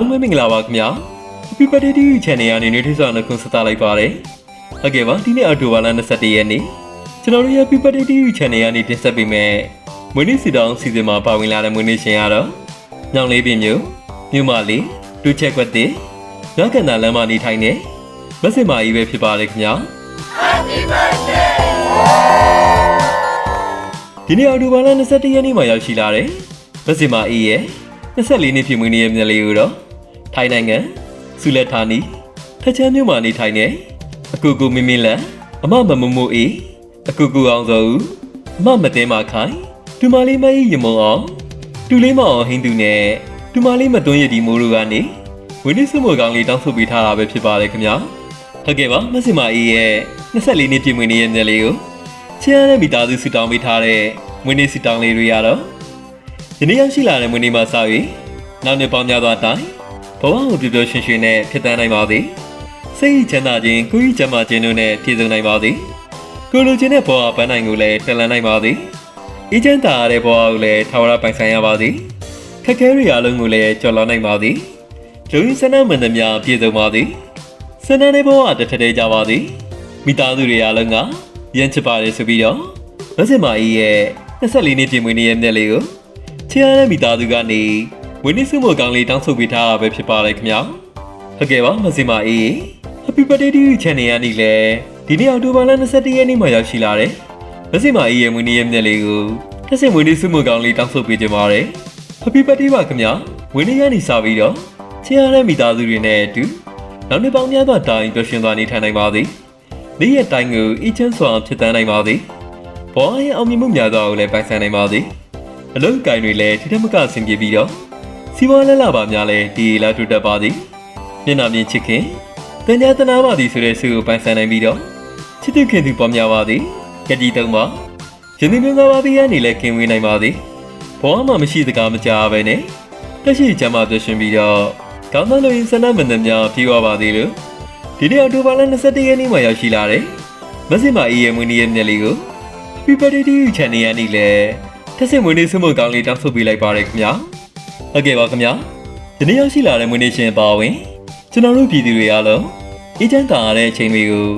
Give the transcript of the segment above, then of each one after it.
လုံးပဲမင်္ဂလာပါခင်ဗျာ Happy Birthday to you Channel ကနေနေထိစားနှုတ်ဆက်သလိုက်ပါတယ်ဟုတ်ကဲ့ပါဒီနေ့အော်တိုဘာလ21ရက်နေ့ကျွန်တော်တို့ရဲ့ Happy Birthday to you Channel ကနေတင်ဆက်ပေးမယ်မွေးနေ့စီတောင်းစီစဉ်မှာပါဝင်လာတဲ့မွေးနေ့ရှင်ကတော့ညောင်လေးပြင်းမျိုးမြို့မလေးဒူချက်ကွက်တဲ့ရကန်တာလမ်းမနေထိုင်နေမက်ဆင်မာကြီးပဲဖြစ်ပါတယ်ခင်ဗျာဒီနေ့အော်တိုဘာလ21ရက်နေ့မှာရောက်ရှိလာတယ်။မက်ဆီမာအေးရဲ့24နှစ်ပြည့်မွေးနေ့ရဲ့မြက်လေးကိုတော့ ထိုင်းနိုင်ငံဆူလက်ဌာနီထချမ်းမြို့မှာနေထိုင်နေအကူကူမင်းမင်းလန်အမမမမိုးအေးအကူကူအောင်စောဦးအမမသိမ်းမခိုင်ဒူမလေးမအေးရမုံအောင်တူလေးမအောင်ဟင်းသူနဲ့ဒူမလေးမသွန်းရည်ဒီမိုးတို့ကနေဝင်းနေစုမိုကောင်းလေးတောင်းဆိုပေးထားတာပဲဖြစ်ပါတယ်ခင်ဗျာဟုတ်ကဲ့ပါမက်ဆီမာအေးရဲ့24နှစ်ပြည့်မွေးနေ့ရဲ့မြက်လေးကိုချမ်းတဲ့မိသားစုဆူတောင်းပေးထားတဲ့မွေးနေ့ဆူတောင်းလေးတွေရတော့ဒီနေ့ရောက်ရှိလာတဲ့မွေးနေ့မှာစ၍နောက်နှစ်ပေါင်းများစွာအတိုင်း ဘဝကိုပျော်ပျော်ရွှင်ရွှင်နဲ့ဖြစ်တန်းနိုင်ပါသည်စိတ်ချမ်းသာခြင်းကိုယ်ကြီးချမ်းသာခြင်းတို့နဲ့ပြည့်စုံနိုင်ပါသည်ကိုလိုချင်တဲ့ဘဝပန်းနိုင်ကိုလည်းတက်လန်းနိုင်ပါသည်အေးချမ်းသာရတဲ့ဘဝကိုလည်းထာဝရပိုင်ဆိုင်ရပါသည်ခက်ခဲတွေအလုံးကိုလည်းကျော်လွှားနိုင်ပါသည်လူရင်းစနမန်သမျှပြည့်စုံပါသည်စနတဲ့ဘဝတစ်ထက်တည်းကြပါသည်မိသားစုတွေအလုံးကရန်ချပါတယ်ဆိုပြီးတော့မဆင်မာကြီးရဲ့24နှစ်ပြည့်မွေးနေ့ရဲ့မြက်လေးကိုချစ်ရတဲ့မိသားစုကနေ ဝင်းနေစုမိုကောင်းလေးတောင်းဆိုပေးထားတာပဲဖြစ်ပါတယ်ခင်ဗျာဟုတ်ကဲ့ပါမဆင်မာကြီး Happy Birthday to you Channel ရနေလေဒီနေ့အောက်တိုဘာလ21ရက်နေ့မှာရောက်ရှိလာတယ်မဆင်မာကြီးရဲ့မွေးနေ့ရဲ့မြက်လေးကိုတစ်စင်မွေးနေ့စုမိုကောင်းလေးတောင်းဆိုပေးကြပါတယ် Happy Birthday ပါခင်ဗျာဝင်းနေရနေစားပြီးတော့ချစ်ရတဲ့မိသားစုတွေနဲ့အတူနောက်နှစ်ပေါင်းများစွာတိုင်ပျော်ရွှင်သွားနေထိုင်နိုင်ပါသည်နေ့ရက်တိုင်းကိုအချင်းစွာဖြစ်တန်းနိုင်ပါသည်။ဘောရဲ့အောင်မြင်မှုများစွာကိုလည်းပိုင်ဆိုင်နိုင်ပါသည်။အလုပ်ကိုင်တွေလည်းထိထက်မကအဆင်ပြေပြီးတော့ စီးပွားလက်လာပါများလည်းဒီလာထူတက်ပါသည်။မျက်နှာမြင်ချစ်ခင်တန်ညာတနာပါသည်ဆိုတဲ့ဆုကိုပိုင်ဆိုင်နိုင်ပြီးတော့ချစ်သူခင်သူပေါ်များပါသည်။ကြည်တုံးပါ။ယနေ့မျိုးသားပါသည်ကနေလည်းကင်ဝေးနိုင်ပါသည်။ဘောမှာမရှိတကားမကြပဲနဲ့တက်ရှိချမ်းသာသွရှင်ပြီးတော့ကောင်းသောလူရင်းဆန္ဒမန္တများပြေဝပါသည်လို့ဒီနေ့အောက်တိုဘာလ21ရက်နေ့မှာရောက်ရှိလာတယ်။မက်ဆီမာအေးရဲ့မွေးနေ့ရဲ့မြက်လေးကို Happy Birthday to you Channel ရနေလေတက်စင်မွေးနေ့ဆုမကောင်းလေးတောင်းဆိုပေးလိုက်ပါရခင်ဗျာ။ ဟုတ်ကဲ့ပါခင်ဗျာ။ဒီနေ့ရောက်ရှိလာတဲ့မွေးနေ့ရှင်ပါဝင်ကျွန်တော်တို့ပြည်သူတွေအားလုံးအေးချမ်းသာရတဲ့အချိန်တွေကို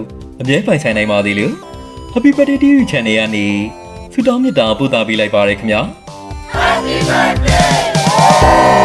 အမြဲပိုင်ဆိုင်နိုင်ပါသေးလို့ Happy Birthday to you Channel ရနေဆုတောင်းမေတ္တာပို့သပေးလိုက်ပါရခင်ဗျာ။ Happy birthday